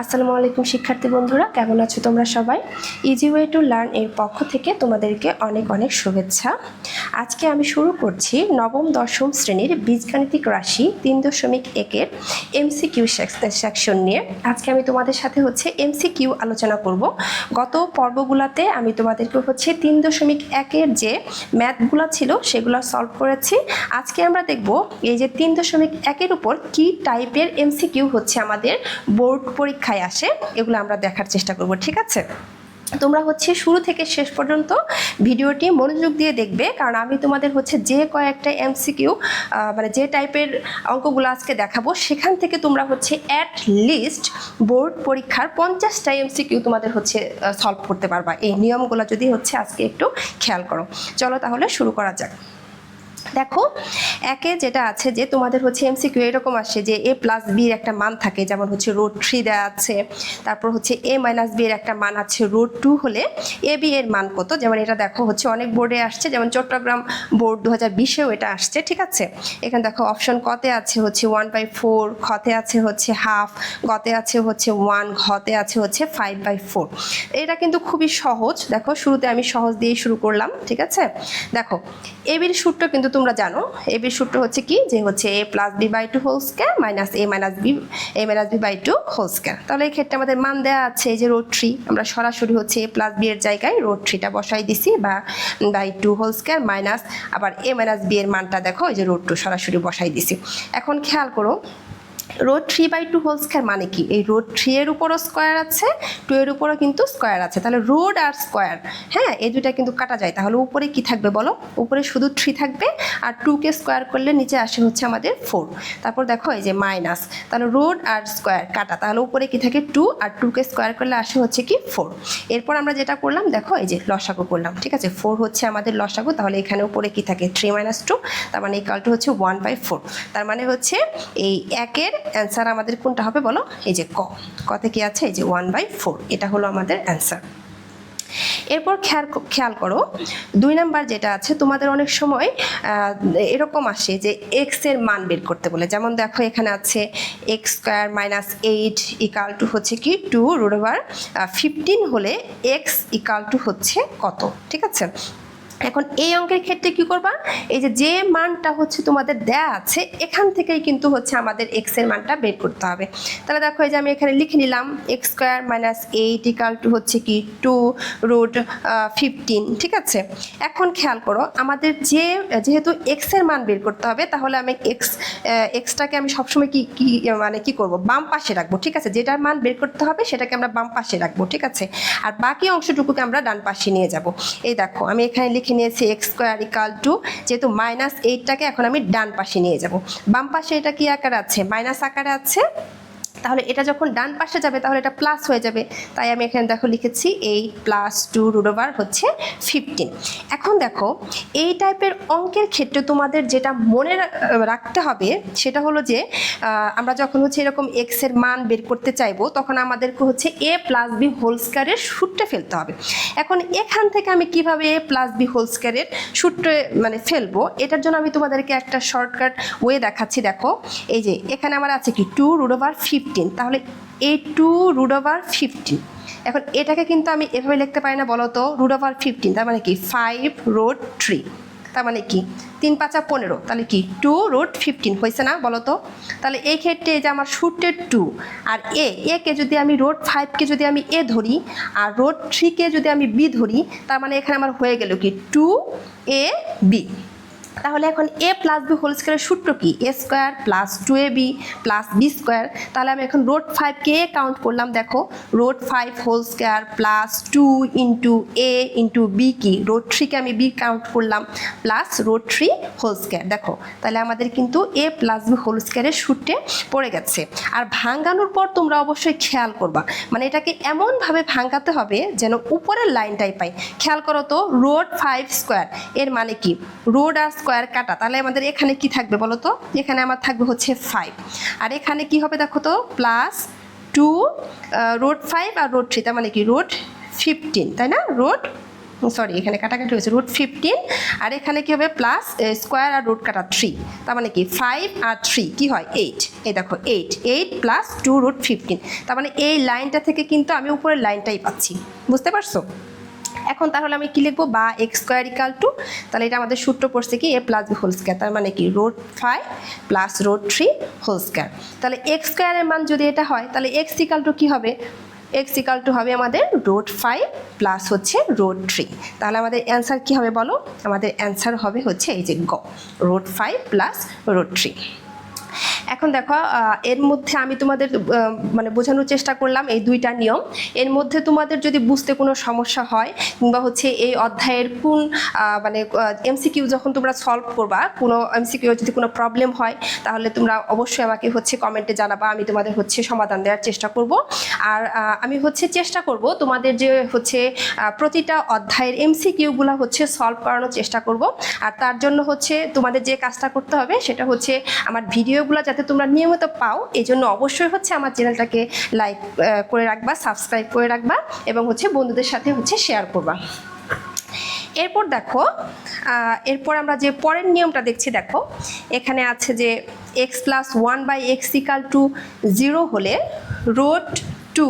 আসসালামু আলাইকুম, শিক্ষার্থী বন্ধুরা, কেমন আছো তোমরা সবাই? ইজি ওয়ে টু লার্ন এর পক্ষ থেকে তোমাদেরকে অনেক অনেক শুভেচ্ছা। আজকে আমি শুরু করছি নবম, দশম শ্রেণির বীজগাণিতিক রাশি তিন দশমিক একের এমসিকিউ সেকশন নিয়ে। আজকে আমি তোমাদের সাথে হচ্ছে এমসিকিউ আলোচনা করব। গত পর্বগুলোতে আমি তোমাদেরকে হচ্ছে তিন দশমিক একের যে ম্যাথগুলো ছিল সেগুলো সলভ করেছি। আজকে আমরা দেখব এই যে তিন দশমিক একের উপর কি টাইপের এমসিকিউ হচ্ছে আমাদের বোর্ড পরীক্ষায় আসে, এগুলো আমরা দেখার চেষ্টা করব, ঠিক আছে? তোমরা হচ্ছে শুরু থেকে শেষ পর্যন্ত ভিডিওটি মনোযোগ দিয়ে দেখবে, কারণ আমি তোমাদের হচ্ছে যে কয়েকটা এমসিকিউ মানে যে টাইপের অঙ্কগুলো আজকে দেখাবো, সেখান থেকে তোমরা হচ্ছে অ্যাট লিস্ট বোর্ড পরীক্ষার পঞ্চাশটা এমসিকিউ তোমাদের হচ্ছে সলভ করতে পারবা। এই নিয়মগুলো যদি হচ্ছে আজকে একটু খেয়াল করো। চলো তাহলে শুরু করা যাক। দেখো, একে যেটা আছে যে তোমাদের হচ্ছে এমসিকিউ এরকম আসে যে এ প্লাস বির একটা মান থাকে, যেমন হচ্ছে রোড থ্রি দেওয়া আছে, তারপর হচ্ছে এ মাইনাস বি এর একটা মান আছে রোড টু হলে এ বি এর মান কত? যেমন এটা দেখো হচ্ছে অনেক বোর্ডে আসছে, যেমন চট্টগ্রাম বোর্ড দু হাজার বিশেও এটা আসছে, ঠিক আছে? এখানে দেখো অপশন কতে আছে হচ্ছে ওয়ান বাই ফোর খতে আছে হচ্ছে হাফ গতে আছে হচ্ছে ওয়ান ঘতে আছে হচ্ছে ফাইভ বাই ফোর এটা কিন্তু খুবই সহজ, দেখো শুরুতে আমি সহজ দিয়েই শুরু করলাম, ঠিক আছে? দেখো এ এবির সূত্র কিন্তু তোমরা জানো এ বি সূত্র হচ্ছে কি? যে হচ্ছে A plus B by two whole square minus A minus B A minus B by two whole square তাহলে এই ক্ষেত্রে আমাদের মান দেওয়া আছে যে রোড থ্রি আমরা সরাসরি হচ্ছে এ প্লাস বি এর জায়গায় রোড থ্রিটা বসাই দিছি বা by two whole square minus আবার এ মাইনাস বি এর মানটা দেখো এই যে রোড টু সরাসরি বসাই দিছি। এখন খেয়াল করো root three by two whole square মানে কি? এই রোড থ্রি এর উপরও স্কোয়ার আছে টু এর উপরও কিন্তু স্কোয়ার আছে। তাহলে রোড আর স্কোয়ার হ্যাঁ? এই দুটা কিন্তু কাটা যায়। তাহলে উপরে কি থাকবে বলো? উপরে শুধু থ্রি থাকবে আর টুকে স্কোয়ার করলে নিচে আসে হচ্ছে আমাদের ফোর তারপর দেখো এই যে মাইনাস তাহলে রোড আর স্কোয়ার কাটা। তাহলে উপরে কি থাকে টু আর টুকে স্কোয়ার করলে আসে হচ্ছে কি ফোর এরপর আমরা যেটা করলাম, দেখো এই যে লসাগু করলাম, ঠিক আছে? ফোর হচ্ছে আমাদের লসাগু, তাহলে এখানে উপরে কি থাকে? থ্রি মাইনাস টু তার মানে ইকাল টু হচ্ছে ওয়ান বাই ফোর তার মানে হচ্ছে এই একের অ্যান্সার আমাদের কোনটা হবে বলো? এই যে ক। কতে কি আছে? এই যে ওয়ান বাই ফোর। এটা হলো আমাদের অ্যান্সার। এরপর খেয়াল খেয়াল করো, দুই নাম্বার যেটা আছে, তোমাদের অনেক সময় এরকম আসে যে এক্সের মান বের করতে বলে। যেমন দেখো এখানে আছে x square minus eight equal two হচ্ছে কি টু রুট ওভার ফিফটিন হলে এক্স ইকাল টু হচ্ছে কত? ঠিক আছে? এখন এই অঙ্কের ক্ষেত্রে কি করবা? এই যে যে মানটা হচ্ছে তোমাদের দেয়া আছে, এখান থেকেই কিন্তু হচ্ছে আমাদের এক্সের মানটা বের করতে হবে। তাহলে দেখো, এই যে আমি এখানে লিখে নিলাম x square minus eight equal two হচ্ছে কি টু রুট ফিফটিন ঠিক আছে? এখন খেয়াল করো, আমাদের যে, যেহেতু এক্সের মান বের করতে হবে, তাহলে আমি এক্স এক্সটাকে আমি সবসময় কি কি মানে কি করব? বাম পাশে রাখব, ঠিক আছে? যেটার মান বের করতে হবে, সেটাকে আমরা বাম পাশে রাখব, ঠিক আছে? আর বাকি অংশটুকুকে আমরা ডান পাশে নিয়ে যাব। এই দেখো, আমি এখানে লিখে নিয়েছি এক্স স্কোয়ার ইকাল টু, যেহেতু মাইনাস এইটটাকে এখন আমি ডান পাশে নিয়ে যাব। বাম পাশে এটা কি আকার আছে? মাইনাস আকারে আছে? তাহলে এটা যখন ডান পাশে যাবে, তাহলে এটা প্লাস হয়ে যাবে। তাই আমি এখানে দেখো লিখেছি এই প্লাস টু রুট ওভার হচ্ছে ফিফটিন এখন দেখো, এই টাইপের অঙ্কের ক্ষেত্রে তোমাদের যেটা মনে রাখতে হবে, সেটা হলো যে আমরা যখন হচ্ছে এরকম এক্সের মান বের করতে চাইব, তখন আমাদেরকে হচ্ছে এ প্লাস বি হোল স্কোয়ারের সূত্রে ফেলতে হবে। এখন এখান থেকে আমি কীভাবে এ প্লাস বি হোল স্কোয়ারের সূত্রে মানে ফেলব, এটার জন্য আমি তোমাদেরকে একটা শর্টকাট ওয়ে দেখাচ্ছি। দেখো, এই যে, এখানে আমার আছে কি? টু রুট ওভার ফিফটিন তাহলে A two root over fifteen এখন এটাকে কিন্তু আমি এভাবে লিখতে পারি না বলো তো রুট ওভার ফিফটিন তার মানে কি? ফাইভ রোড থ্রি তার মানে কি? তিন পাঁচা পনেরো, তাহলে কি? টু রোড ফিফটিন হয়েছে না বলো তো তাহলে এই ক্ষেত্রে যে আমার সূত্রের টু আর এ একে যদি আমি রোড ফাইভকে যদি আমি এ ধরি, আর রোড থ্রিকে যদি আমি বি ধরি, তার মানে এখানে আমার হয়ে গেল কি? টু এ বি তাহলে এখন এ প্লাস বি হোল স্কোয়ারের সূত্র কি? A square plus two A B plus B square তাহলে আমি এখন রোড ফাইভকে এ কাউন্ট করলাম, দেখো। Root five whole square plus two into A into B কি? রোড থ্রিকে আমি বি কাউন্ট করলাম plus root three whole square দেখো। তাহলে আমাদের কিন্তু এ প্লাস বি হোল স্কোয়ারের সূত্রে পড়ে গেছে। আর ভাঙ্গানোর পর তোমরা অবশ্যই খেয়াল করবা। মানে এটাকে এমনভাবে ভাঙ্গাতে হবে যেন উপরের লাইনটাই পাই। খেয়াল করো তো রোড ফাইভ স্কোয়ার এর মানে কি? রোড আর স্কোয়ার কাটা, তাহলে আমাদের এখানে কি থাকবে বলো তো? এখানে আমার থাকবে হচ্ছে ফাইভ আর এখানে কি হবে দেখো তো? প্লাস টু রোড ফাইভ আর রোড থ্রি তার মানে কি? রোড ফিফটিন তাই না? রোড সরি এখানে কাটাকাটি হয়েছে রুট ফিফটিন আর এখানে কি হবে? প্লাস স্কোয়ার আর রুট কাটা থ্রি তার মানে কি? ফাইভ আর থ্রি কি হয়? এইট এই দেখো eight eight plus two root fifteen তার মানে এই লাইনটা থেকে কিন্তু আমি উপরের লাইনটাই পাচ্ছি। বুঝতে পারছ? এখন তাহলে আমি কি লিখব? বা এক্স স্কোয়ার ইকাল টু তাহলে এটা আমাদের সূত্র পড়ছে কি? A plus B whole square তার মানে কি? Root five plus root three whole square তাহলে এক্স স্কোয়ারের মান যদি এটা হয়, তাহলে এক্স ইকাল টু কী হবে? এক্স ইকাল টু হবে আমাদের রোড ফাইভ প্লাস হচ্ছে রোড থ্রি তাহলে আমাদের অ্যান্সার কী হবে বলো? আমাদের অ্যান্সার হবে হচ্ছে এই যে গ root five plus root three এখন দেখো এর মধ্যে আমি তোমাদের মানে বোঝানোর চেষ্টা করলাম এই দুইটা নিয়ম। এর মধ্যে তোমাদের যদি বুঝতে কোনো সমস্যা হয়, কিংবা হচ্ছে এই অধ্যায়ের কোন মানে এমসিকিউ যখন তোমরা সলভ করবা, কোনো এমসিকিউ যদি কোনো প্রবলেম হয়, তাহলে তোমরা অবশ্যই আমাকে হচ্ছে কমেন্টে জানাবা, আমি তোমাদের হচ্ছে সমাধান দেওয়ার চেষ্টা করব। আর আমি হচ্ছে চেষ্টা করব তোমাদের যে হচ্ছে প্রতিটা অধ্যায়ের এমসিকিউগুলো হচ্ছে সলভ করানোর চেষ্টা করব। আর তার জন্য হচ্ছে তোমাদের যে কাজটা করতে হবে, সেটা হচ্ছে আমার ভিডিওগুলো যাতে তোমরা নিয়মিত পাও এই জন্য অবশ্যই হচ্ছে আমার চ্যানেলটাকে লাইক করে রাখবা সাবস্ক্রাইব করে রাখবা, এবং হচ্ছে বন্ধুদের সাথে হচ্ছে শেয়ার করবা। এরপর দেখো এরপর আমরা যে পরের নিয়মটা দেখছি, দেখো, এখানে আছে যে x plus one by x equal two zero হলে রোড টু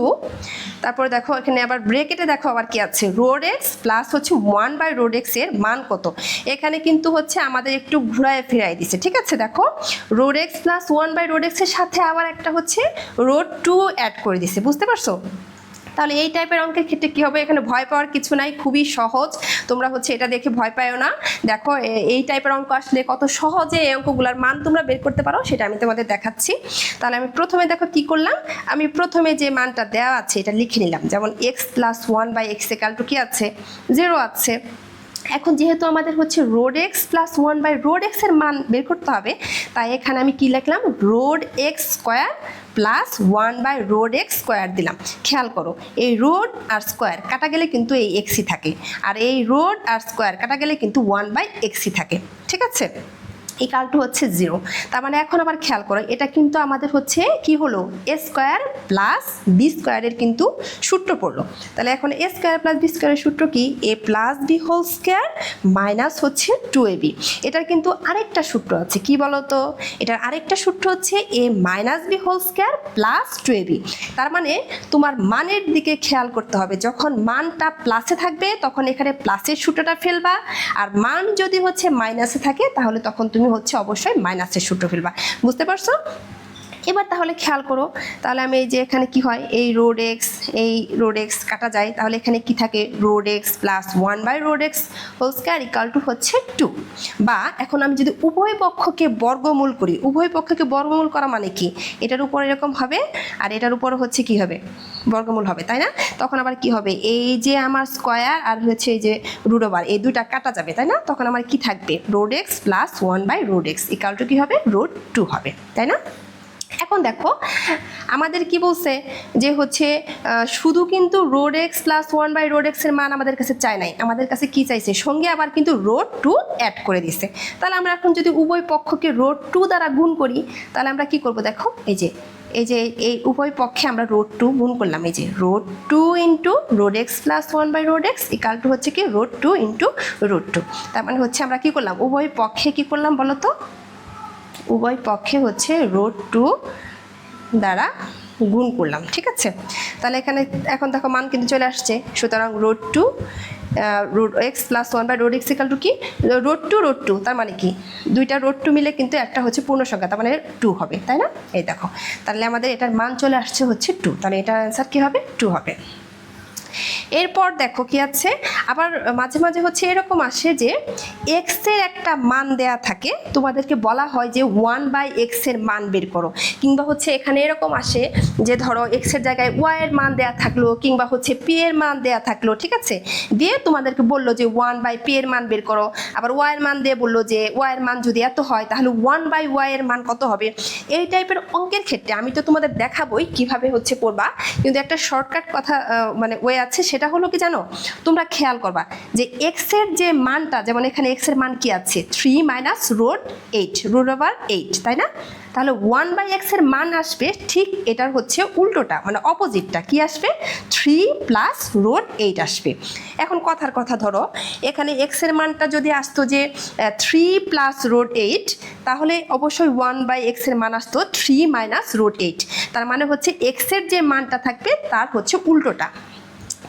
তারপর দেখো, এখানে আবার ব্রেকেটে দেখো আবার কি আছে? রোড এক্স প্লাস হচ্ছে ওয়ান বাই রোড এক্সের মান কত? এখানে কিন্তু হচ্ছে আমাদের একটু ঘুরায় ফেরাই দিছে, ঠিক আছে? দেখো root x plus one by root এক্সের সাথে আবার একটা হচ্ছে রোড টু অ্যাড করে দিছে, বুঝতে পারছ? তাহলে এই টাইপের অঙ্কের ক্ষেত্রে কী হবে? এখানে ভয় পাওয়ার কিছু নাই, খুবই সহজ। তোমরা হচ্ছে এটা দেখে ভয় পাও না। দেখো এই টাইপের অঙ্ক আসলে কত সহজে এই অঙ্কগুলোর মান তোমরা বের করতে পারো, সেটা আমি তোমাদের দেখাচ্ছি। তাহলে আমি প্রথমে দেখো কি করলাম? আমি প্রথমে যে মানটা দেওয়া আছে, এটা লিখে নিলাম। যেমন x plus one by x equal to কি আছে জিরো আছে। এখন যেহেতু আমাদের হচ্ছে root x plus one by root এক্সের মান বের করতে হবে, তাই এখানে আমি কি লিখলাম? Root x square plus one by root x square দিলাম। খেয়াল করো, এই রোড আর স্কোয়ার কাটা গেলে কিন্তু এই এক্সই থাকে, আর এই রোড আর স্কোয়ার কাটা গেলে কিন্তু ওয়ান বাই এক্সই থাকে, ঠিক আছে? ইকাল টু হচ্ছে জিরো। তার মানে এখন আবার খেয়াল করো, এটা কিন্তু আমাদের হচ্ছে কি হলো? এ স্কোয়ার প্লাস বি স্কোয়ারের কিন্তু সূত্র পড়ল। তাহলে এখন এ স্কোয়ার প্লাস বি স্কোয়ারের সূত্র কি? A plus B whole square minus হচ্ছে টু এ বি। এটার কিন্তু আরেকটা সূত্র আছে, কি বলো তো এটার আরেকটা সূত্র হচ্ছে A minus B whole square plus two A B. তার মানে তোমার মানের দিকে খেয়াল করতে হবে, যখন মানটা প্লাসে থাকবে তখন এখানে প্লাসের সূত্রটা ফেলবা, আর মান যদি হচ্ছে মাইনাসে থাকে তাহলে তখন তুমি হচ্ছে অবশ্যই মাইনাসের সূত্র ফেলবা বুঝতে পারছ? এবার তাহলে খেয়াল করো, তাহলে আমি এই যে এখানে কি হয়, এই রোড এক্স এই রোড এক্স কাটা যায়, তাহলে এখানে কি থাকে root x plus one by root x whole square equal to হচ্ছে টু বা এখন আমি যদি উভয় পক্ষকে বর্গমূল করি, উভয় পক্ষকে বর্গমূল করা মানে কি? এটার উপর এরকম হবে, আর এটার উপর হচ্ছে কি হবে? বর্গমূল হবে, তাই না? তখন আবার কি হবে? এই যে আমার স্কোয়ার আর হচ্ছে এই যে ওভার এই দুটা কাটা যাবে, তাই না? তখন আমার কি থাকবে? Root x plus one by root x equal to কি হবে? রোড টু হবে, তাই না? এখন দেখো, আমাদের কি বলছে? যে হচ্ছে শুধু কিন্তু root x plus one by root এক্সের মান আমাদের কাছে চায় নাই। আমাদের কাছে কি চাইছে? সঙ্গে আবার কিন্তু রোড টু অ্যাড করে দিছে। তাহলে আমরা এখন যদি উভয় পক্ষকে রোড টু দ্বারা গুণ করি, তাহলে আমরা কি করব দেখো? এই যে এই যে, এই উভয় পক্ষে আমরা রোড টু গুণ করলাম। এই যে root two into root x plus one by root x equal to হচ্ছে কি root two into root two তার মানে হচ্ছে আমরা কি করলাম? উভয় পক্ষে কি করলাম বলো তো? উভয় পক্ষে হচ্ছে রোড টু দ্বারা গুণ করলাম, ঠিক আছে? তাহলে এখানে, এখন দেখো মান কিন্তু চলে আসছে। সুতরাং root two root x plus one by root x equal to কি? রোড টু রোড টু, তার মানে কি? দুইটা রোড টু মিলে কিন্তু একটা হচ্ছে পূর্ণ সংখ্যা, তার মানে টু হবে, তাই না? এই দেখো, তাহলে আমাদের এটার মান চলে আসছে হচ্ছে টু, তাহলে এটার অ্যান্সার কী হবে? টু হবে। এরপর দেখো কি আছে? আবার মাঝে মাঝে হচ্ছে এরকম আসে যে এক্সের একটা মান দেয়া থাকে, তোমাদেরকে বলা হয় যে ওয়ান বাই এক্সের মান বের করো। কিংবা হচ্ছে এখানে এরকম আসে যে ধরো এক্সের জায়গায় ওয়াই এর মান দেয়া থাকল, কিংবা হচ্ছে পি এর মান দেয়া থাকল, ঠিক আছে? দিয়ে তোমাদেরকে বলল যে ওয়ান বাই পি এর মান বের করো। আবার ওয়াই এর মান দিয়ে বলল যে ওয়াই এর মান যদি এত হয়, তাহলে ওয়ান বাই ওয়াই এর মান কত হবে? এই টাইপের অঙ্কের ক্ষেত্রে আমি তো তোমাদের দেখাবোই কীভাবে হচ্ছে করবা। কিন্তু একটা শর্টকাট কথা মানে ওয়ে আছে সেটা হলো কি জানো? তোমরা খেয়াল করবা যে এক্সের যে মানটা, যেমন এখানে এক্সের মান কি আছে? Three minus root eight root over eight তাই না? তাহলে ওয়ান বাই এক্সের মান আসবে ঠিক এটার হচ্ছে উল্টোটা মানে অপোজিটটা কি আসবে? থ্রি প্লাস রোড এইট আসবে। এখন কথার কথা ধরো, এখানে এক্সের মানটা যদি আসতো যে থ্রি প্লাস রোড এইট তাহলে অবশ্যই ওয়ান বাই এক্সের মান আসতো থ্রি মাইনাস রোড এইট তার মানে হচ্ছে এক্সের যে মানটা থাকবে, তার হচ্ছে উল্টোটা।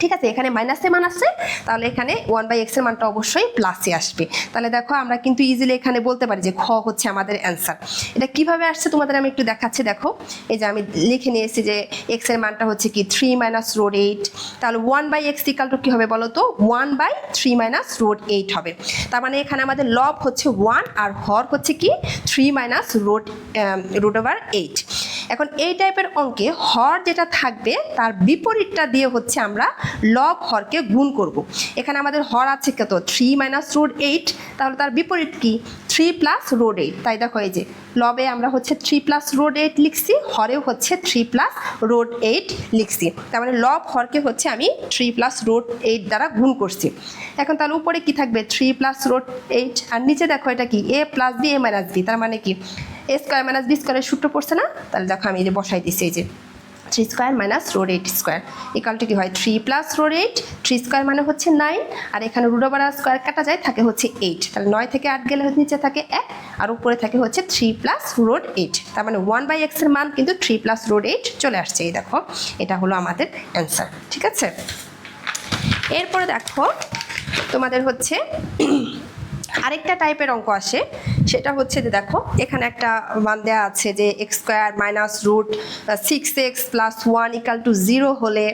ঠিক আছে, এখানে মাইনাসে মান আসছে তাহলে এখানে ওয়ান বাই এক্সের মানটা অবশ্যই প্লাসে আসবে। তাহলে দেখো আমরা কিন্তু ইজিলি এখানে বলতে পারি যে খ হচ্ছে আমাদের অ্যান্সার এটা কীভাবে আসছে তোমাদের আমি একটু দেখাচ্ছি, দেখো। এই যে আমি লিখে নিয়েছি যে এক্সের মানটা হচ্ছে কি থ্রি মাইনাস রোড এইট তাহলে one by x equal to কী হবে বলো তো? One by three minus root eight হবে। তার মানে এখানে আমাদের লব হচ্ছে ওয়ান আর হর হচ্ছে কি? Three minus root root over eight এখন এই টাইপের অঙ্কে হর যেটা থাকবে, তার বিপরীতটা দিয়ে হচ্ছে আমরা লব হরকে গুণ করব। এখানে আমাদের হর আছে কত থ্রি মাইনাস রুট এইট তাহলে তার বিপরীত কি থ্রি প্লাস রোড এইট। তাই দেখো এই যে, লবে আমরা হচ্ছে থ্রি প্লাস রোড এইট লিখছি, হরেও হচ্ছে থ্রি প্লাস রোড এইট লিখছি। তার মানে লব হরকে হচ্ছে আমি থ্রি প্লাস রোড এইট দ্বারা গুণ করছি। এখন তাহলে উপরে কি থাকবে? Three plus root eight. আর নিচে দেখো এটা কি? A plus B, A minus B. তার মানে কি? এ স্কোয়ার মাইনাস বি স্কোয়ারের সূত্র পড়ছে না? তাহলে দেখো আমি এই যে বসাই দিচ্ছি এই যে। Three square minus root eight square. ইকালটা কি হয়? Three plus root eight, three square মানে হচ্ছে নাইন, আর এখানে রুট ওভার স্কোয়ার কাটা যায়, থাকে হচ্ছে এইট। তাহলে নয় থেকে আট গেলে নিচে থাকে এক, আর উপরে থাকে হচ্ছে থ্রি প্লাস রোড এইট। তার মানে ওয়ান বাই এক্সের মান কিন্তু থ্রি প্লাস রোড এইট চলে আসছে। এই দেখো, এটা হলো আমাদের অ্যান্সার, ঠিক আছে? এরপরে দেখো, তোমাদের হচ্ছে আরেকটা টাইপের অঙ্ক আসে। সেটা হচ্ছে যে দেখো, এখানে একটা মান দেওয়া আছে যে x square minus root six x plus one equal to zero হলে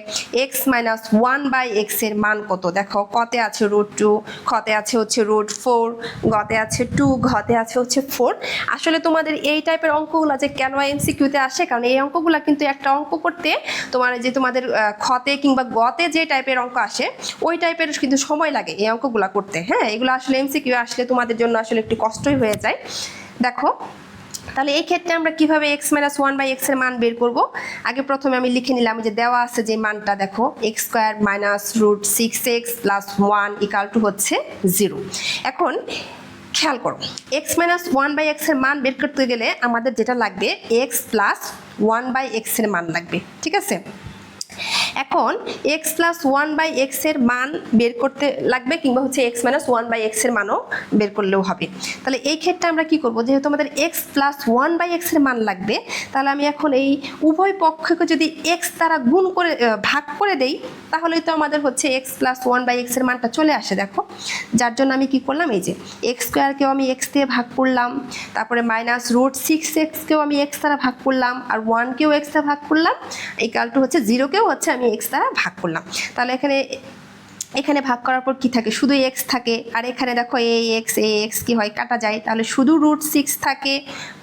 এক্স মাইনাস ওয়ান বাই এক্সের মান কত? দেখো, কতে আছে রুট টু খতে আছে হচ্ছে রুট ফোর গতে আছে টু ঘতে আছে হচ্ছে ফোর আসলে তোমাদের এই টাইপের অঙ্কগুলো যে কেন এমসিকিউতে আসে, কারণ এই অঙ্কগুলো কিন্তু একটা অঙ্ক করতে তোমার যে তোমাদের খতে কিংবা গতে যে টাইপের অঙ্ক আসে, ওই টাইপের কিন্তু সময় লাগে এই অঙ্কগুলো করতে। হ্যাঁ এগুলো আসলে এমসিকিউ আসলে তোমাদের জন্য আসলে একটু কষ্টই হয়ে যায়। দেখো, তাহলে এই ক্ষেত্রে আমরা কীভাবে এক্স মাইনাস ওয়ান বাই এক্সের মান বের করব? আগে প্রথমে আমি লিখে নিলাম যে দেওয়া আছে যে মানটা দেখো x square minus root six x plus one equal to হচ্ছে জিরো এখন খেয়াল করো এক্স মাইনাস ওয়ান বাই এক্সের মান বের করতে গেলে আমাদের যেটা লাগবে এক্স প্লাস ওয়ান বাই এক্সের মান লাগবে, ঠিক আছে? এখন এক্স প্লাস ওয়ান বাই এক্সের মান বের করতে লাগবে কিংবা হচ্ছে এক্স মাইনাস ওয়ান বাই এক্সের মানও বের করলেও হবে। তাহলে এই ক্ষেত্রে আমরা কি করব? যেহেতু আমাদের এক্স প্লাস ওয়ান বাই এক্সের মান লাগবে, তাহলে আমি এখন এই উভয় পক্ষকে যদি এক্স দ্বারা গুণ করে ভাগ করে দেই, তাহলেই তো আমাদের হচ্ছে এক্স প্লাস ওয়ান বাই এক্সের মানটা চলে আসে, দেখো। যার জন্য আমি কি করলাম? এই যে এক্স স্কোয়ারকেও আমি এক্স দিয়ে ভাগ করলাম, তারপরে মাইনাস রুট সিক্স এক্সকেও আমি এক্স দ্বারা ভাগ করলাম, আর ওয়ানকেও এক্স দ্বারা ভাগ করলাম এই টু হচ্ছে জিরোকেও হচ্ছে আমি এক্স দ্বারা ভাগ করলাম। তাহলে এখানে এখানে ভাগ করার পর কি থাকে? শুধু এক্স থাকে। আর এখানে দেখো এ এক্স এ এক্স কি হয়? কাটা যায়। তাহলে শুধু রুট সিক্স থাকে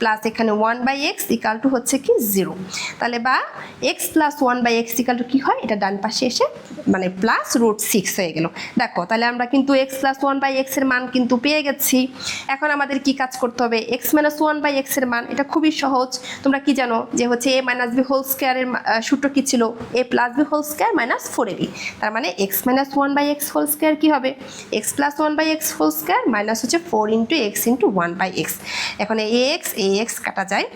প্লাস এখানে one by x equal to হচ্ছে কি জিরো তাহলে বা x plus one by x equal to কী হয়? এটা ডান পাশে এসে মানে প্লাস রুট সিক্স হয়ে গেল। দেখো, তাহলে আমরা কিন্তু এক্স প্লাস ওয়ান বাই এক্সের মান কিন্তু পেয়ে গেছি। এখন আমাদের কি কাজ করতে হবে? এক্স মাইনাস ওয়ান বাই এক্সের মান, এটা খুবই সহজ। তোমরা কি জানো যে হচ্ছে এ মাইনাস বি হোল স্কোয়ারের সূত্র কি ছিল? A plus B whole square minus four A B তার মানে x minus one by x whole square কী হবে? X plus one by x whole square minus হচ্ছে four into x into one by x এখন এ x এ x কাটা যায়।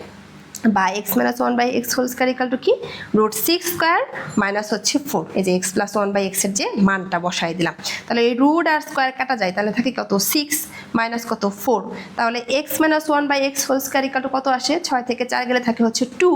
বা x minus one by x whole square equal to কি? Root six square minus হচ্ছে ফোর এই যে এক্স প্লাস ওয়ান বাই এক্সের যে মানটা বসাই দিলাম। তাহলে এই রুট আর স্কোয়ার কাটা যায়, তাহলে থাকে কত সিক্স মাইনাস কত ফোর তাহলে x minus one by x whole square equal to কত আসে? ছয় থেকে চার গেলে থাকে হচ্ছে টু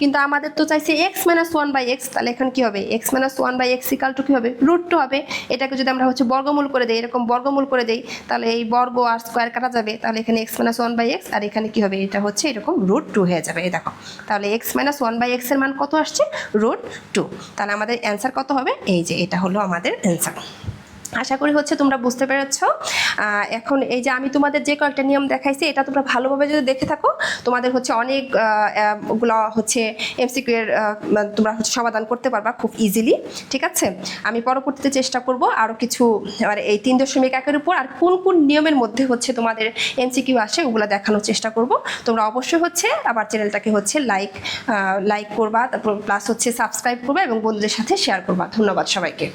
কিন্তু আমাদের তো চাইছে x minus one by x তাহলে এখন কী হবে? X minus one by x equal to কী হবে? রুট টু হবে। এটাকে যদি আমরা হচ্ছে বর্গমূল করে দিই, এরকম বর্গমূল করে দিই, তাহলে এই বর্গ আর স্কোয়ার কাটা যাবে। তাহলে এখানে x minus one by x আর এখানে কী হবে? এটা হচ্ছে এরকম রুট টু হয়ে যাবে। এই দেখো। তাহলে এক্স মাইনাস ওয়ান বাই এক্সের মান কত আসছে? রুট টু তাহলে আমাদের অ্যান্সার কত হবে? এই যে, এটা হলো আমাদের অ্যান্সার আশা করি হচ্ছে তোমরা বুঝতে পেরেছ। এখন এই যে আমি তোমাদের যে কয়েকটা নিয়ম দেখাইছি এটা তোমরা ভালোভাবে যদি দেখে থাকো তোমাদের হচ্ছে অনেক আহ, আহ, হচ্ছে এমসিকিউ এর মানে তোমরা হচ্ছে সমাধান করতে পারবা খুব ইজিলি ঠিক আছে? আমি পরবর্তীতে চেষ্টা করব আরও কিছু আর এই তিন দশমিক একের উপর আর কোন কোন নিয়মের মধ্যে হচ্ছে তোমাদের এমসিকিউ আসে ওগুলো দেখানোর চেষ্টা করব। তোমরা অবশ্যই হচ্ছে আবার চ্যানেলটাকে হচ্ছে লাইক লাইক করবা তারপর প্লাস হচ্ছে সাবস্ক্রাইব করবা এবং বন্ধুদের সাথে শেয়ার করবা। ধন্যবাদ সবাইকে।